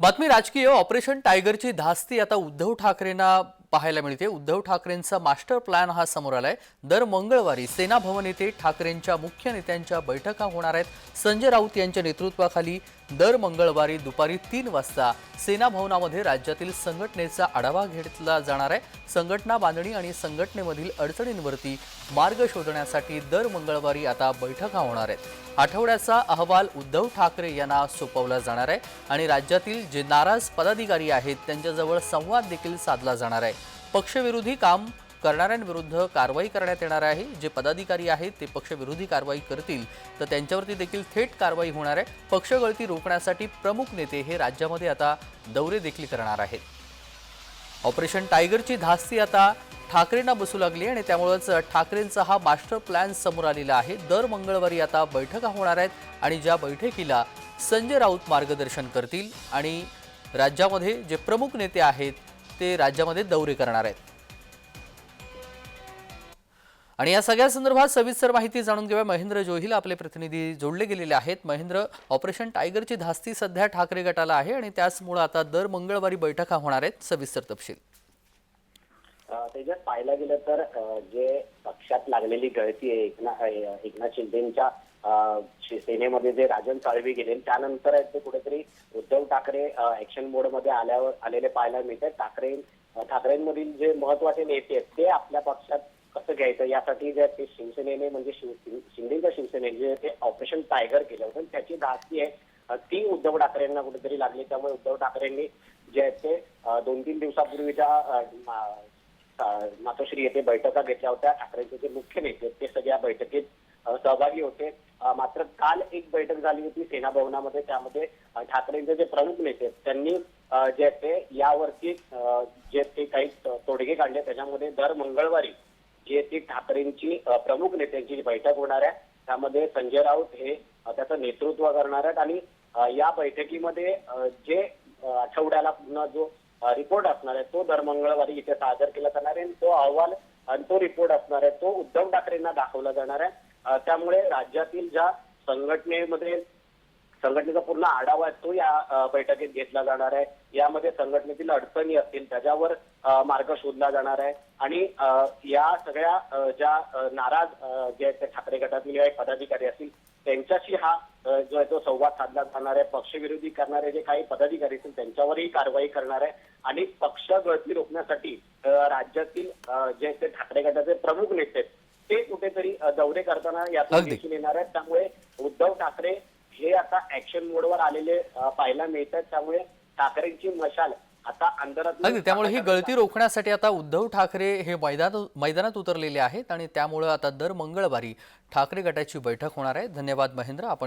बातमी राजकीय ऑपरेशन टायगरची धास्ती आता उद्धव ठाकरेंना पाहायला मिळते. उद्धव ठाकरेंचा मास्टर प्लॅन हा समोर आलाय. दर मंगळवारी सेना भवन येथे ठाकरेंच्या मुख्य नेत्यांच्या बैठका होणार आहेत. संजय राऊत यांच्या नेतृत्वाखाली दर मंगळवारी दुपारी तीन वाजता सेना भवनामध्ये राज्यातील संघटनेचा आढावा घेतला जाणार आहे. संघटना बांधणी आणि संघटनेमधील अडचणींवरती मार्ग शोधण्यासाठी दर मंगळवारी आता बैठका होणार आहेत. आठवड्याचा अहवाल उद्धव ठाकरे यांना सोपवला जाणार आहे आणि राज्यातील जे नाराज पदाधिकारी आहेत त्यांच्याजवळ संवाद देखील साधला जाणार आहे. पक्षविरोधी काम करणाऱ्यांविरुद्ध कारवाई करण्यात येणार आहे. जे पदाधिकारी आहेत ते पक्षविरोधी कारवाई करतील. तर त्यांच्यावरती देखील थेट कारवाई होणार आहे. पक्षगळती रोखण्यासाठी प्रमुख नेते हे राज्यामध्ये आता दौरे देखील करणार आहेत. ऑपरेशन टायगरची धास्ती आता ठाकरेंना बसू लागली आणि त्यामुळेच ठाकरेंचा हा मास्टर प्लॅन समोर आलेला आहे. दर मंगळवारी आता बैठका होणार आहेत आणि ज्या बैठकीला संजय राऊत मार्गदर्शन करतील आणि राज्यामध्ये जे प्रमुख नेते आहेत ते राज्यामध्ये दौरे करणार आहेत. आणि या सगळ्या संदर्भात सविस्तर माहिती जाणून घेऊया. महेंद्र जोहिल आपले प्रतिनिधी जोडले गेलेले आहेत. महेंद्र ऑपरेशन टायगरची धास्ती सध्या ठाकरे गटाला आहे आणि त्याचमुळे आता दर मंगळवारी बैठका होणार आहेत. सविस्तर तपशील. त्याच्यात पाहायला गेलं तर जे पक्षात लागलेली गळती आहे एकना एकनाथ शिंदेच्या सेनेमध्ये जे राजन साळवी गेले त्यानंतर ते कुठेतरी उद्धव ठाकरे ऍक्शन मोडमध्ये आल्यावर आलेले पाहायला मिळते ठाकरे ठाकरेंमधील जे महत्त्वाचे नेते आहेत ते आपल्या पक्षात कसं घ्यायचं? यासाठी जे ते शिवसेनेने म्हणजे शिव शिंदेच्या शिवसेनेने जे ते ऑपरेशन टायगर केलं होतं त्याची धास्ती आहे. ती उद्धव ठाकरेंना कुठेतरी लागली. त्यामुळे उद्धव ठाकरेंनी जे आहेत ते दोन तीन दिवसापूर्वीच्या मातोश्री येथे बैठका घेतल्या होत्या. ठाकरेंचे जे मुख्य नेते ते सगळ्या बैठकीत सहभागी होते. मात्र काल एक बैठक झाली होती सेना भवनामध्ये. त्यामध्ये ठाकरेंचे जे प्रमुख नेते त्यांनी जे ते यावरती जे ते काही तोडगे काढले त्याच्यामध्ये दर मंगळवारी जे ती ठाकरेंची प्रमुख नेत्यांची बैठक होणार आहे त्यामध्ये संजय राऊत हे त्याचं नेतृत्व करणार आहेत. आणि या बैठकीमध्ये जे आठवड्याला पुन्हा जो रिपोर्ट असणार आहे. तो दर मंगळवारी इथे सादर केला जाणार आहे आणि तो अहवाल आणि तो रिपोर्ट असणार आहे. तो उद्धव ठाकरेंना दाखवला जाणार आहे. त्यामुळे राज्यातील ज्या संघटनेमध्ये संघटनेचा पूर्ण आढावा आहे तो या बैठकीत घेतला जाणार आहे. यामध्ये संघटनेतील अडचणी असतील त्याच्यावर मार्ग शोधला जाणार आहे. आणि या सगळ्या ज्या नाराज जे आहेत ठाकरे गटातील पदाधिकारी असतील त्यांच्याशी हा जो आहे तो संवाद साधला जाणार आहे पक्षविरोधी करणारे जे काही पदाधिकारी असतील त्यांच्यावरही कारवाई करणार आहे. आणि पक्ष गळती रोखण्यासाठी राज्यातील जे आहेत ते ठाकरे गटाचे प्रमुख नेते आहेत, ते कुठेतरी दौरे करताना यातून. दिसून येणार आहेत. त्यामुळे उद्धव ठाकरे हे आता ऍक्शन मोडवर आलेले पाहायला मिळतात त्यामुळे ठाकरेंची मशाल आता अंधारात त्यामुळे ही गळती रोखण्यासाठी आता उद्धव ठाकरे हे मैदानात मैदानात उतरलेले आहेत आणि त्यामुळे आता दर मंगळवारी ठाकरे गटाची बैठक होणार आहे. धन्यवाद महेंद्र. आपण